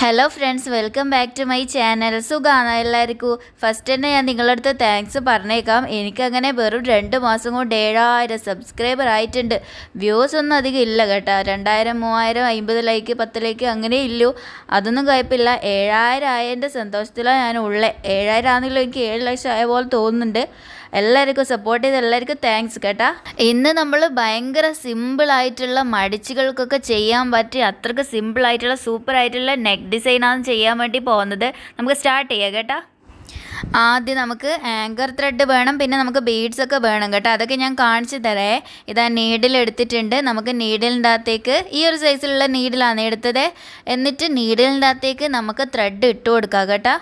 Hello friends welcome back to my channel സുഖമാണ് എല്ലാവർക്കും? First തന്നെ ഞാൻ നിങ്ങളുടെ അടുത്ത് താങ്ക്സ് പറഞ്ഞേക്കാം. എനിക്കങ്ങനെ വെറും രണ്ട് മാസം കൊണ്ട് ഏഴായിരം സബ്സ്ക്രൈബർ ആയിട്ടുണ്ട്. വ്യൂസ് ഒന്നും അധികം ഇല്ല കേട്ടോ. രണ്ടായിരം മൂവായിരം അമ്പത് ലൈക്ക് പത്ത് ലൈക്ക് അങ്ങനെ ഇല്ലു. അതൊന്നും കുഴപ്പമില്ല. ഏഴായിരം ആയതിന്റെ സന്തോഷത്തിലാണ് ഞാൻ ഉള്ളത് ഏഴായിരം ആണെങ്കിലും എനിക്ക് ഏഴ് ലക്ഷം ആയ പോലെ തോന്നുന്നുണ്ട്. എല്ലാവർക്കും സപ്പോർട്ട് ചെയ്ത് എല്ലാവർക്കും താങ്ക്സ് കേട്ടാ. ഇന്ന് നമ്മൾ ഭയങ്കര സിമ്പിൾ ആയിട്ടുള്ള മടിച്ചുകൾക്കൊക്കെ ചെയ്യാൻ പറ്റിയ അത്രയ്ക്ക് സൂപ്പർ ആയിട്ടുള്ള നെക്ക് ഡിസൈനാണ് ചെയ്യാൻ വേണ്ടി പോകുന്നത്. നമുക്ക് സ്റ്റാർട്ട് ചെയ്യാം കേട്ടാ. ആദ്യം നമുക്ക് ആങ്കർ ത്രെഡ് വേണം പിന്നെ നമുക്ക് ബീഡ്സ് ഒക്കെ വേണം കേട്ടോ. അതൊക്കെ ഞാൻ കാണിച്ചു തരേ. ഇതാ നീഡിൽ എടുത്തിട്ടുണ്ട്. നമുക്ക് നീഡിലിന്റെ അകത്തേക്ക് ഈ ഒരു സൈസിലുള്ള നീഡിലാണ് എടുത്തത്. എന്നിട്ട് നീഡിലിന്റെ അകത്തേക്ക് നമുക്ക് ത്രെഡ് ഇട്ട് കൊടുക്കാം കേട്ടോ.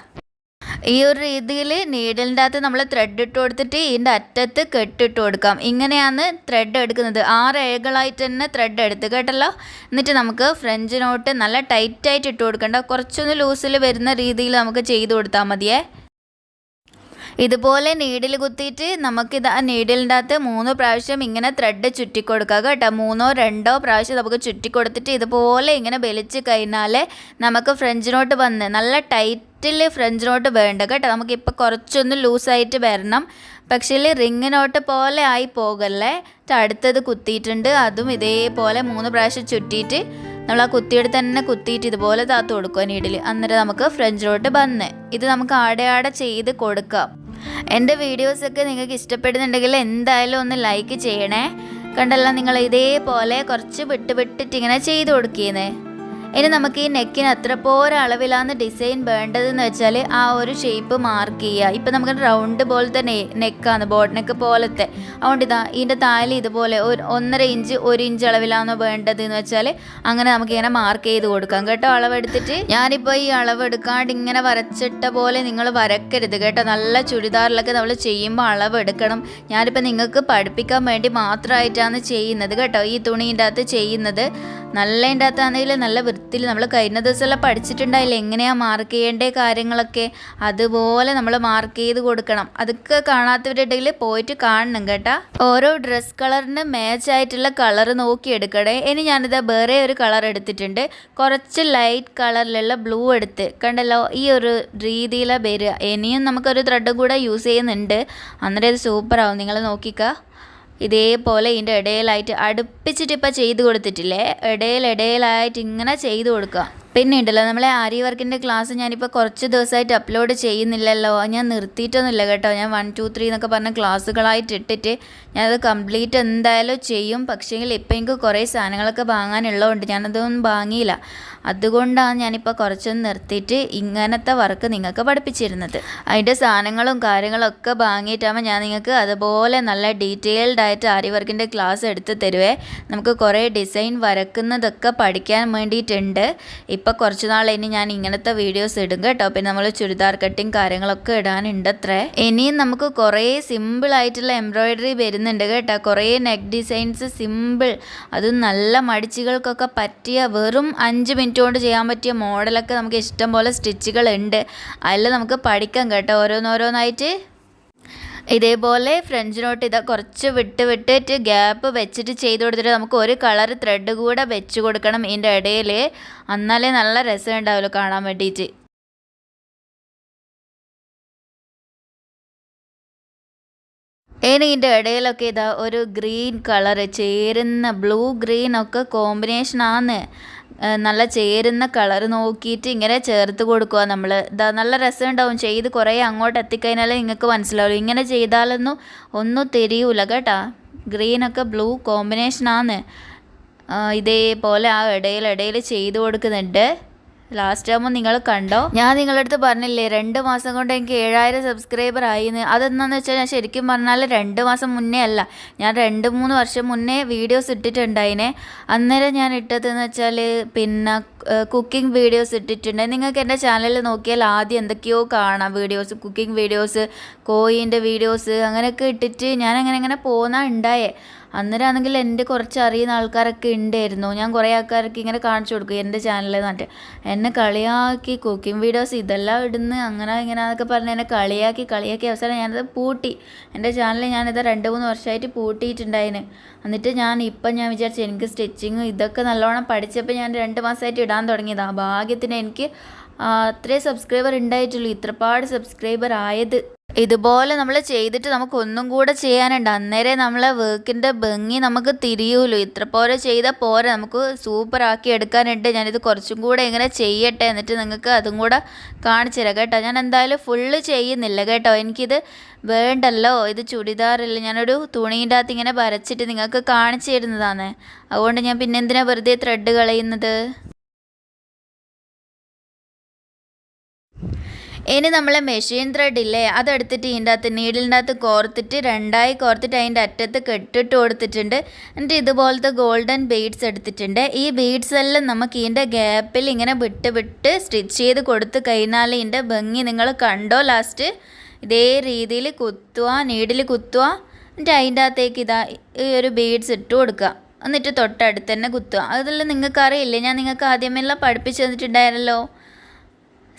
ഈ ഒരു രീതിയിൽ നീഡിലിന്റെ അകത്ത് നമ്മൾ ത്രെഡ് ഇട്ട് കൊടുത്തിട്ട് ഇതിന്റെ അറ്റത്ത് കെട്ടിട്ട് കൊടുക്കാം. ഇങ്ങനെയാണ് ത്രെഡ് എടുക്കുന്നത്. ആറ് ഏകളായിട്ട് തന്നെ ത്രെഡ് എടുത്ത് കേട്ടല്ലോ? എന്നിട്ട് നമുക്ക് ഫ്രഞ്ച് നോട്ട് നല്ല ടൈറ്റായിട്ട് ഇട്ട് കൊടുക്കണ്ട. കുറച്ചൊന്ന് ലൂസിൽ വരുന്ന രീതിയിൽ നമുക്ക് ചെയ്ത് കൊടുത്താൽ മതിയേ. ഇതുപോലെ നീഡിൽ കുത്തിയിട്ട് നമുക്കിത് ആ നീഡിലിന്റെ അകത്ത് മൂന്ന് പ്രാവശ്യം ഇങ്ങനെ ത്രെഡ് ചുറ്റിക്കൊടുക്കുക കേട്ടോ. മൂന്നോ രണ്ടോ പ്രാവശ്യം നമുക്ക് ചുറ്റിക്കൊടുത്തിട്ട് ഇതുപോലെ ഇങ്ങനെ വലിച്ച് കഴിഞ്ഞാൽ നമുക്ക് ഫ്രഞ്ച് നോട്ട് വന്ന് നല്ല ടൈറ്റിൽ ഫ്രഞ്ച് നോട്ട് വേണ്ട കേട്ടോ. നമുക്കിപ്പോൾ കുറച്ചൊന്ന് ലൂസായിട്ട് വരണം. പക്ഷേ റിങ് നോട്ട് പോലെ ആയി പോകല്ലേ? അടുത്തത് കുത്തിയിട്ടുണ്ട്. അതും ഇതേപോലെ മൂന്ന് പ്രാവശ്യം ചുറ്റിയിട്ട് നമ്മൾ ആ കുത്തിയെടുത്ത് തന്നെ കുത്തിയിട്ട് ഇതുപോലെ താത്തു കൊടുക്കുക നീഡിൽ അന്നേരം നമുക്ക് ഫ്രഞ്ച് നോട്ട് വന്ന് ഇത് നമുക്ക് ആടെ ആടെ ചെയ്ത് കൊടുക്കാം. എന്റെ വീഡിയോസൊക്കെ നിങ്ങൾക്ക് ഇഷ്ടപ്പെടുന്നുണ്ടെങ്കിൽ എന്തായാലും ഒന്ന് ലൈക്ക് ചെയ്യണേ. കണ്ടല്ല നിങ്ങൾ ഇതേപോലെ കുറച്ച് വിട്ട് വിട്ടിട്ട് ഇങ്ങനെ ചെയ്ത് കൊടുക്കുന്നേ. ഇനി നമുക്ക് ഈ നെക്കിന് അത്ര പോരെ അളവിലാണ് ഡിസൈൻ വേണ്ടതെന്ന് വെച്ചാൽ ആ ഒരു ഷേപ്പ് മാർക്ക് ചെയ്യുക. ഇപ്പം നമുക്ക് റൗണ്ട് പോലത്തെ നെ നെക്കാണ് ബോട്ട് നെക്ക് പോലത്തെ. അതുകൊണ്ട് ഇതാ ഇതിന്റെ താലി ഇതുപോലെ ഒരു ഒന്നര ഇഞ്ച് ഒരു ഇഞ്ച് അളവിലാണോ വേണ്ടത് എന്ന് വെച്ചാൽ അങ്ങനെ നമുക്ക് ഇങ്ങനെ മാർക്ക് ചെയ്ത് കൊടുക്കാം. കേട്ടോ അളവെടുത്തിട്ട്? ഞാനിപ്പോൾ ഈ അളവ് എടുക്കാണ്ട് ഇങ്ങനെ വരച്ചിട്ട പോലെ നിങ്ങൾ വരക്കരുത് കേട്ടോ. നല്ല ചുരിദാറിലൊക്കെ നമ്മൾ ചെയ്യുമ്പോൾ അളവ് എടുക്കണം ഞാനിപ്പോൾ നിങ്ങൾക്ക് പഠിപ്പിക്കാൻ വേണ്ടി മാത്രമായിട്ടാണ് ചെയ്യുന്നത് കേട്ടോ. ഈ തുണീന്റെ അകത്ത് ചെയ്യുന്നത്. നല്ലതിന്റെ അകത്താണെങ്കിൽ നല്ല വൃത്തിയിൽ നമ്മൾ കഴിഞ്ഞ ദിവസമെല്ലാം പഠിച്ചിട്ടുണ്ടായില്ലേ? എങ്ങനെയാണ് മാർക്ക് ചെയ്യേണ്ട കാര്യങ്ങളൊക്കെ? അതുപോലെ നമ്മൾ മാർക്ക് ചെയ്ത് കൊടുക്കണം. അതൊക്കെ കാണാത്തവരുണ്ടെങ്കിൽ പോയിട്ട് കാണണം കേട്ടാ. ഓരോ ഡ്രസ് കളറിന് മാച്ച് ആയിട്ടുള്ള കളർ നോക്കി എടുക്കണേ. ഇനി ഞാനിത് വേറെ ഒരു കളർ എടുത്തിട്ടുണ്ട്. കുറച്ച് ലൈറ്റ് കളറിലുള്ള ബ്ലൂ എടുത്ത്. കണ്ടല്ലോ ഈ ഒരു രീതിയിലാണ് വരിക. ഇനിയും നമുക്കൊരു ത്രെഡും കൂടെ യൂസ് ചെയ്യുന്നുണ്ട്. അന്നേരം ഇത് സൂപ്പറാവും നിങ്ങൾ നോക്കിക്ക. ഇതേപോലെ ഇതിന്റെ ഇടയിലായിട്ട് അടുപ്പിച്ചിട്ട് ഇപ്പം ചെയ്ത് കൊടുത്തിട്ടില്ലേ? ഇടയിൽ ഇടയിലായിട്ട് ഇങ്ങനെ ചെയ്ത് കൊടുക്കുക. പിന്നെ ഉണ്ടല്ലോ നമ്മളെ ആരി വർക്കിന്റെ ക്ലാസ് ഞാനിപ്പോൾ കുറച്ച് ദിവസമായിട്ട് അപ്ലോഡ് ചെയ്യുന്നില്ലല്ലോ. ഞാൻ നിർത്തിയിട്ടൊന്നുമില്ല കേട്ടോ. ഞാൻ വൺ ടു ത്രീ എന്നൊക്കെ പറഞ്ഞ ക്ലാസ്സുകളായിട്ട് ഇട്ടിട്ട് ഞാനത് കംപ്ലീറ്റ് എന്തായാലും ചെയ്യും. പക്ഷേങ്കിൽ ഇപ്പം എനിക്ക് കുറേ സാധനങ്ങളൊക്കെ വാങ്ങാനുള്ളതുകൊണ്ട് ഞാനതൊന്നും വാങ്ങിയില്ല. അതുകൊണ്ടാണ് ഞാനിപ്പോൾ കുറച്ചൊന്ന് നിർത്തിയിട്ട് ഇങ്ങനത്തെ വർക്ക് നിങ്ങൾക്ക് പഠിപ്പിച്ചിരുന്നത്. അതിന്റെ സാധനങ്ങളും കാര്യങ്ങളും ഒക്കെ വാങ്ങിയിട്ടാകുമ്പോൾ ഞാൻ നിങ്ങൾക്ക് അതുപോലെ നല്ല ഡീറ്റെയിൽഡ് ആയിട്ട് ആരി വർക്കിന്റെ ക്ലാസ് എടുത്ത് തരുവേ. നമുക്ക് കുറേ ഡിസൈൻ വരക്കുന്നതൊക്കെ പഠിക്കാൻ വേണ്ടിയിട്ടുണ്ട്. ഇപ്പോൾ കുറച്ച് നാൾ ഇനി ഞാൻ ഇങ്ങനത്തെ വീഡിയോസ് ഇടും കേട്ടോ. പിന്നെ നമ്മൾ ചുരിദാർ കട്ടിങ് കാര്യങ്ങളൊക്കെ ഇടാനുണ്ട് അത്രേ ഇനിയും നമുക്ക് കുറേ സിമ്പിൾ ആയിട്ടുള്ള എംബ്രോയിഡറി വരുന്നുണ്ട് കേട്ടോ. കുറേ നെക്ക് ഡിസൈൻസ് സിമ്പിൾ അതും നല്ല മടിച്ചുകൾക്കൊക്കെ പറ്റിയ വെറും അഞ്ച് മിനിറ്റ് കൊണ്ട് ചെയ്യാൻ പറ്റിയ മോഡലൊക്കെ നമുക്ക് ഇഷ്ടം പോലെ സ്റ്റിച്ചുകൾ ഉണ്ട് അതിൽ നമുക്ക് പഠിക്കാം കേട്ടോ. ഓരോന്നോരോന്നായിട്ട്. ഇതേപോലെ ഫ്രഞ്ച് നോട്ട് ഇതാ കുറച്ച് വിട്ട് വിട്ടിട്ട് ഗ്യാപ്പ് വെച്ചിട്ട് ചെയ്ത് കൊടുത്തിട്ട് നമുക്ക് ഒരു കളർ ത്രെഡ് കൂടെ വെച്ച് കൊടുക്കണം ഇതിന്റെ ഇടയിൽ എന്നാലേ നല്ല രസം കാണാൻ വേണ്ടിയിട്ട്. ഇനി ഇതിന്റെ ഇടയിലൊക്കെ ഇതാ ഒരു ഗ്രീൻ കളർ ചേരുന്ന ബ്ലൂ ഗ്രീൻ ഒക്കെ കോമ്പിനേഷൻ ആണ് നല്ല ചേരുന്ന കളർ നോക്കിയിട്ട് ഇങ്ങനെ ചേർത്ത് കൊടുക്കുക നമ്മൾ ഇതാ നല്ല രസം ഉണ്ടാവും ചെയ്ത് കുറേ അങ്ങോട്ട് എത്തിക്കഴിഞ്ഞാൽ നിങ്ങൾക്ക് മനസ്സിലാവും ഇങ്ങനെ ചെയ്താലൊന്നും ഒന്നും തിരിയൂല കേട്ടാ. ഗ്രീനൊക്കെ ബ്ലൂ കോമ്പിനേഷനാണ് ഇതേപോലെ ആ ഇടയിൽ ഇടയിൽ ചെയ്ത് കൊടുക്കുന്നുണ്ട്. ലാസ്റ്റ് ആകുമ്പോൾ നിങ്ങൾ കണ്ടോ? ഞാൻ നിങ്ങളുടെ അടുത്ത് പറഞ്ഞില്ലേ രണ്ട് മാസം കൊണ്ട് എനിക്ക് ഏഴായിരം സബ്സ്ക്രൈബർ ആയിന്ന്. അതെന്താണെന്ന് വെച്ചാൽ ഞാൻ ശരിക്കും പറഞ്ഞാൽ രണ്ട് മാസം മുന്നേ അല്ല ഞാൻ രണ്ട് മൂന്ന് വർഷം മുന്നേ വീഡിയോസ് ഇട്ടിട്ടുണ്ടായിനെ. അന്നേരം ഞാൻ ഇട്ടതെന്ന് വെച്ചാൽ പിന്നെ കുക്കിംഗ് വീഡിയോസ് ഇട്ടിട്ടുണ്ട്. നിങ്ങൾക്ക് എന്റെ ചാനലിൽ നോക്കിയാൽ ആദ്യം എന്തൊക്കെയോ കാണാം വീഡിയോസ് കുക്കിംഗ് വീഡിയോസ് കോയിന്റെ വീഡിയോസ് അങ്ങനെയൊക്കെ ഇട്ടിട്ട് ഞാൻ അങ്ങനെ അങ്ങനെ പോകുന്ന ഉണ്ടായേ. അന്നേരമാണെങ്കിൽ എന്റെ കുറച്ച് അറിയുന്ന ആൾക്കാരൊക്കെ ഉണ്ടായിരുന്നു. ഞാൻ കുറേ ആൾക്കാർക്ക് ഇങ്ങനെ കാണിച്ചു കൊടുക്കും എന്റെ ചാനലിൽ നിന്നിട്ട് എന്നെ കളിയാക്കി കുക്കിംഗ് വീഡിയോസ് ഇതെല്ലാം ഇടുന്ന് അങ്ങനെ ഇങ്ങനെ എന്നൊക്കെ പറഞ്ഞ് എന്നെ കളിയാക്കി കളിയാക്കി അവസാനം ഞാനത് പൂട്ടി. എന്റെ ചാനൽ ഞാനിത് രണ്ട് മൂന്ന് വർഷമായിട്ട് പൂട്ടിയിട്ടുണ്ടായിന്. എന്നിട്ട് ഞാൻ ഇപ്പം ഞാൻ വിചാരിച്ചു എനിക്ക് സ്റ്റിച്ചിങ് ഇതൊക്കെ നല്ലോണം പഠിച്ചപ്പോൾ ഞാൻ രണ്ട് മാസമായിട്ട് ഇടാൻ തുടങ്ങിയതാണ് ഭാഗ്യത്തിന് എനിക്ക് അത്രേ സബ്സ്ക്രൈബർ ഉണ്ടായിട്ടുള്ളൂ. ഇത്രപാട് സബ്സ്ക്രൈബർ ആയത്. ഇതുപോലെ നമ്മൾ ചെയ്തിട്ട് നമുക്ക് ഒന്നും കൂടെ ചെയ്യാനുണ്ട്. അന്നേരം നമ്മളെ വർക്കിന്റെ ഭംഗി നമുക്ക് തിരിയൂലോ. ഇത്ര പോലെ ചെയ്താൽ പോരെ. നമുക്ക് സൂപ്പറാക്കി എടുക്കാനുണ്ട്. ഞാനിത് കുറച്ചും കൂടെ ഇങ്ങനെ ചെയ്യട്ടെ എന്നിട്ട് നിങ്ങൾക്ക് അതും കൂടെ കാണിച്ചു തരാം കേട്ടോ. ഞാൻ എന്തായാലും ഫുള്ള് ചെയ്യുന്നില്ല കേട്ടോ. എനിക്കിത് വേണ്ടല്ലോ. ഇത് ചുടിദാറില്ല ഞാനൊരു തുണീന്റെ അകത്ത് ഇങ്ങനെ വരച്ചിട്ട് നിങ്ങൾക്ക് കാണിച്ചു തരുന്നതാണ് അതുകൊണ്ട് ഞാൻ പിന്നെ എന്തിനാ വെറുതെ ത്രെഡ് കളയുന്നത്? ഇനി നമ്മളെ മെഷീൻ ത്രെഡ് ഇല്ലേ? അതെടുത്തിട്ട് ഇതിന്റെ അകത്ത് നീഡിലിന്റെ അകത്ത് കോർത്തിട്ട് രണ്ടായി കോർത്തിട്ട് അതിന്റെ അറ്റത്ത് കെട്ടിട്ട് കൊടുത്തിട്ടുണ്ട്. എന്നിട്ട് ഇതുപോലത്തെ ഗോൾഡൻ ബീഡ്സ് എടുത്തിട്ടുണ്ട്. ഈ ബീഡ്സ് എല്ലാം നമുക്ക് ഇതിന്റെ ഗ്യാപ്പിൽ ഇങ്ങനെ വിട്ട് വിട്ട് സ്റ്റിച്ച് ചെയ്ത് കൊടുത്ത് കഴിഞ്ഞാൽ ഇതിന്റെ ഭംഗി നിങ്ങൾ കണ്ടോ ലാസ്റ്റ് ഇതേ രീതിയിൽ കുത്തുക നീഡിൽ കുത്തുക. എന്നിട്ട് അതിന്റെ അകത്തേക്ക് ഇതാ ഈ ഒരു ബീഡ്സ് ഇട്ട് കൊടുക്കുക. എന്നിട്ട് തൊട്ടടുത്ത് തന്നെ കുത്തുക. അതെല്ലാം നിങ്ങൾക്ക് അറിയില്ലേ ഞാൻ നിങ്ങൾക്ക് ആദ്യമെല്ലാം പഠിപ്പിച്ചു തന്നിട്ടുണ്ടായിരുന്നല്ലോ.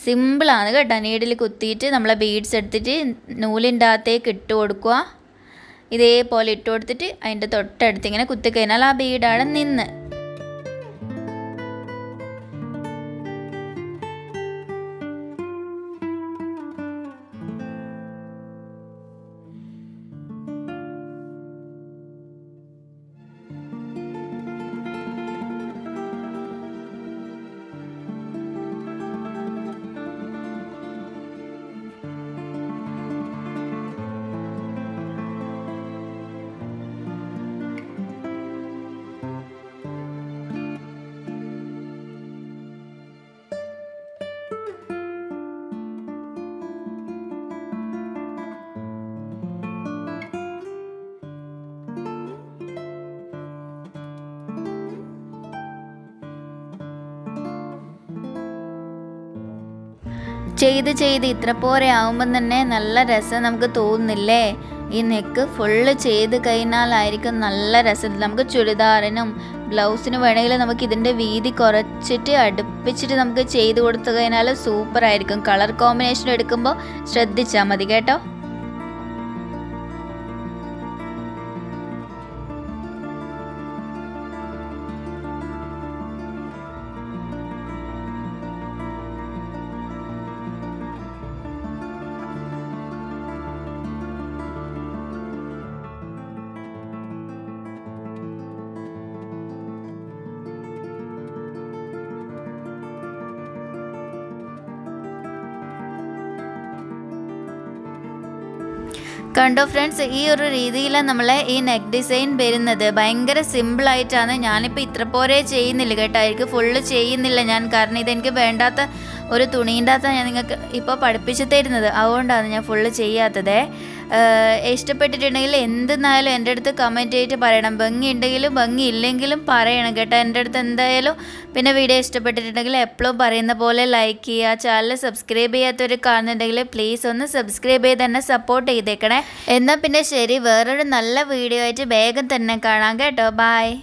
സിമ്പിളാണ് കേട്ടോ. നീഡിൽ കുത്തിയിട്ട് നമ്മളെ ബീഡ്സ് എടുത്തിട്ട് നൂലിന്റെ അകത്തേക്ക് ഇട്ട് കൊടുക്കുക. ഇതേപോലെ ഇട്ട് കൊടുത്തിട്ട് അതിന്റെ തൊട്ടടുത്ത് ഇങ്ങനെ കുത്തിക്കഴിഞ്ഞാൽ ആ ബീഡാണ് നിന്ന്. ചെയ്ത് ചെയ്ത് ഇത്ര പോരെ ആവുമ്പം തന്നെ നല്ല രസം നമുക്ക് തോന്നുന്നില്ലേ? ഈ നെക്ക് ഫുള്ള് ചെയ്ത് കഴിഞ്ഞാലായിരിക്കും നല്ല രസം. നമുക്ക് ചുരിദാറിനും ബ്ലൗസിനും വേണമെങ്കിൽ നമുക്ക് ഇതിന്റെ വീതി കുറച്ചിട്ട് അടുപ്പിച്ചിട്ട് നമുക്ക് ചെയ്ത് കൊടുത്തു കഴിഞ്ഞാൽ സൂപ്പറായിരിക്കും കളർ കോമ്പിനേഷൻ എടുക്കുമ്പോൾ ശ്രദ്ധിച്ചാൽ മതി കേട്ടോ. കണ്ടോ ഫ്രണ്ട്സ് ഈ ഒരു രീതിയിലാണ് നമ്മളെ ഈ നെക്ക് ഡിസൈൻ വരുന്നത്. ഭയങ്കര സിമ്പിളായിട്ടാണ് ഞാനിപ്പോൾ ഇത്ര പോരെ ചെയ്യുന്നില്ല കേട്ടോ. എനിക്ക് ഫുള്ള് ചെയ്യുന്നില്ല ഞാൻ. കാരണം ഇതെനിക്ക് വേണ്ടാത്ത ഒരു തുണീന്റെ അകത്താണ് ഞാൻ നിങ്ങൾക്ക് ഇപ്പോൾ പഠിപ്പിച്ചു തരുന്നത്. അതുകൊണ്ടാണ് ഞാൻ ഫുള്ള് ചെയ്യാത്തത്. ഇഷ്ടപ്പെട്ടിട്ടുണ്ടെങ്കിൽ എന്തെന്നായാലും എന്റെ അടുത്ത് കമന്റ് ചെയ്തിട്ട് പറയണം. ഭംഗി ഉണ്ടെങ്കിലും ഭംഗി ഇല്ലെങ്കിലും പറയണം കേട്ടോ. എന്റെ അടുത്ത് എന്തായാലും പിന്നെ വീഡിയോ ഇഷ്ടപ്പെട്ടിട്ടുണ്ടെങ്കിൽ എപ്പോഴും പറയുന്ന പോലെ ലൈക്ക് ചെയ്യുക. ചാനൽ സബ്സ്ക്രൈബ് ചെയ്യാത്തവർ കാണുന്നുണ്ടെങ്കിൽ പ്ലീസ് ഒന്ന് സബ്സ്ക്രൈബ് ചെയ്ത് തന്നെ സപ്പോർട്ട് ചെയ്തേക്കണേ. എന്നാൽ പിന്നെ ശരി വേറൊരു നല്ല വീഡിയോ ആയിട്ട് വേഗം തന്നെ കാണാം കേട്ടോ. ബായ്